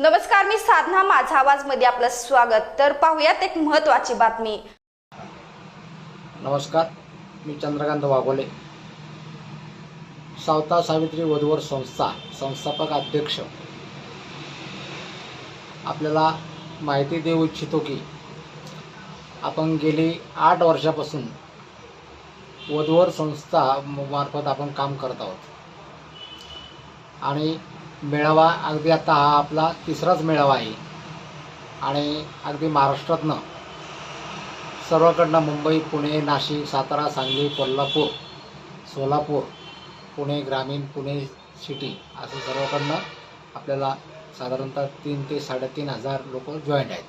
नमस्कार मी साधना माझा आवाजमध्ये आपलं स्वागत. तर पाहुयात एक महत्वाची बातमी. नमस्कार मी चंद्रकांत वाघोले. सावता सावित्री वधूवर संस्था संस्थापक अध्यक्ष. आपल्याला माहिती देऊ इच्छितो की आपण गेली आठ वर्षापासून वधूवर संस्था मार्फत आपण काम करत आहोत. आणि मेळावा अगदी आता हा आपला तिसराच मेळावा आहे. आणि अगदी महाराष्ट्रातनं. सर्वकडनं मुंबई पुणे नाशिक सातारा सांगली कोल्हापूर सोलापूर पुणे ग्रामीण पुणे सिटी असं सर्वकडनं आपल्याला साधारणतः तीन ते साडेतीन हजार लोक जॉईंट आहेत.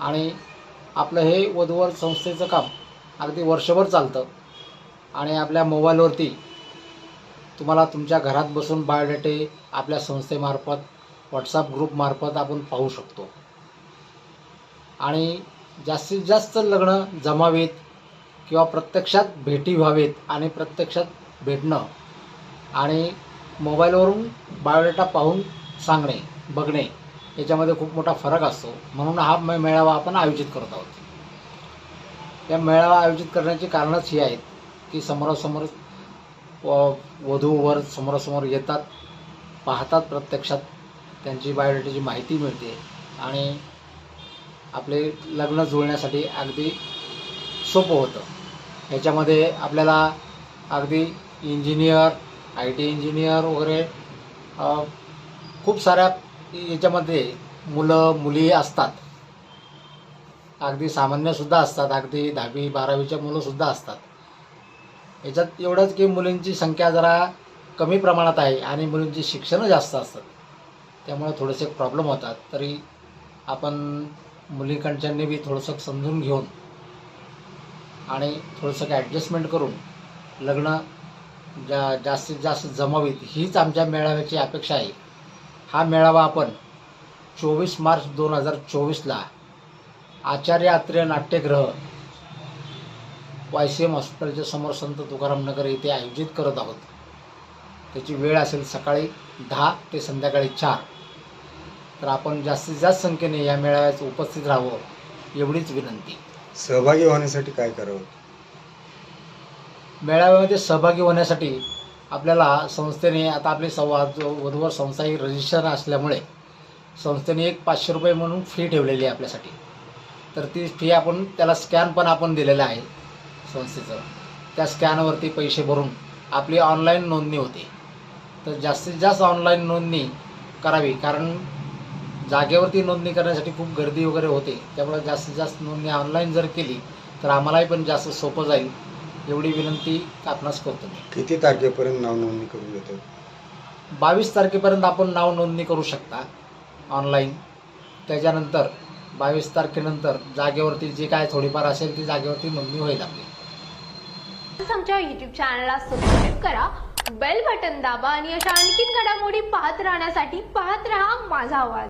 आणि आपलं हे वधूवर संस्थेचं काम अगदी वर्षभर चालतं. आणि आपल्या मोबाईलवरती तुम्हाला तुमच्या घरात बसून बायोडेटे आपल्या संस्थेमार्फत व्हॉट्सअप ग्रुपमार्फत आपण पाहू शकतो. आणि जास्तीत जास्त लग्न जमावेत किंवा प्रत्यक्षात भेटी व्हावेत आणि प्रत्यक्षात भेटणं आणि मोबाईलवरून बायोडेटा पाहून सांगणे बघणे याच्यामध्ये खूप मोठा फरक असतो. म्हणून हा मे- मेळावा आपण आयोजित करत आहोत. या मेळावा आयोजित करण्याची कारणच ही आहेत की समोरासमोर वधूवर समोरासमोर येतात पाहतात प्रत्यक्षात त्यांची बायोडेटाची माहिती मिळते आणि आपले लग्न जुळण्यासाठी अगदी सोपं होतं. ह्याच्यामध्ये आपल्याला अगदी इंजिनियर आय टी इंजिनियर वगैरे खूप साऱ्या याच्यामध्ये मुलं मुली असतात. अगदी सामान्यसुद्धा असतात अगदी दहावी बारावीच्या मुलंसुद्धा असतात. याच्यात एवढंच की मुलींची संख्या जरा कमी प्रमाणात आहे आणि मुलींची शिक्षणं जास्त असतात. त्यामुळे थोडेसे प्रॉब्लेम होतात. तरी आपण मुलीकडच्यांनी बी थोडंसं समजून घेऊन आणि थोडंसं ॲडजस्टमेंट करून लग्न जा जास्तीत जास्त जमावीत हीच आमच्या मेळाव्याची अपेक्षा आहे. हा मेळावा आपण चोवीस मार्च दोन हजार चोवीसला आचार्य आत्रेय नाट्यगृह वाय सी एम हॉस्पिटलच्या समोर संत तुकाराम नगर येथे आयोजित करत आहोत. त्याची वेळ असेल सकाळी दहा ते संध्याकाळी चार. तर आपण जास्तीत जास्त संख्येने या मेळाव्यात उपस्थित राहावं एवढीच विनंती. सहभागी होण्यासाठी काय करावं? मेळाव्यामध्ये सहभागी होण्यासाठी आपल्याला संस्थेने आता आपली संवाद वधूवर संस्था ही रजिस्टर असल्यामुळे संस्थेने एक पाचशे रुपये म्हणून फी ठेवलेली आहे आपल्यासाठी. तर ती फी आपण त्याला स्कॅन पण आपण दिलेलं आहे. संस्थेचं. त्या स्कॅनवरती पैसे भरून आपली ऑनलाईन नोंदणी होते. तर जास्तीत जास्त ऑनलाईन नोंदणी करावी. कारण जागेवरती नोंदणी करण्यासाठी खूप गर्दी वगैरे होते. त्यामुळे जास्तीत जास्त नोंदणी ऑनलाईन जर केली तर आम्हालाही पण जास्त सोपं जाईल. एवढी विनंती आपणास करतो मी. किती तारखेपर्यंत नाव नोंदणी करून घेतो? बावीस तारखेपर्यंत आपण नाव नोंदणी करू शकता ऑनलाईन त्याच्यानंतर बावीस तारखेनंतर जागेवरती जे काय थोडीफार असेल ती जागेवरती नोंदणी होईल आपली. आमच्या युट्यूब चॅनलला सबस्क्राईब करा बेल बटन दाबा आणि अशा आणखीन घडामोडी पाहत राहण्यासाठी पाहत राहा माझा आवाज.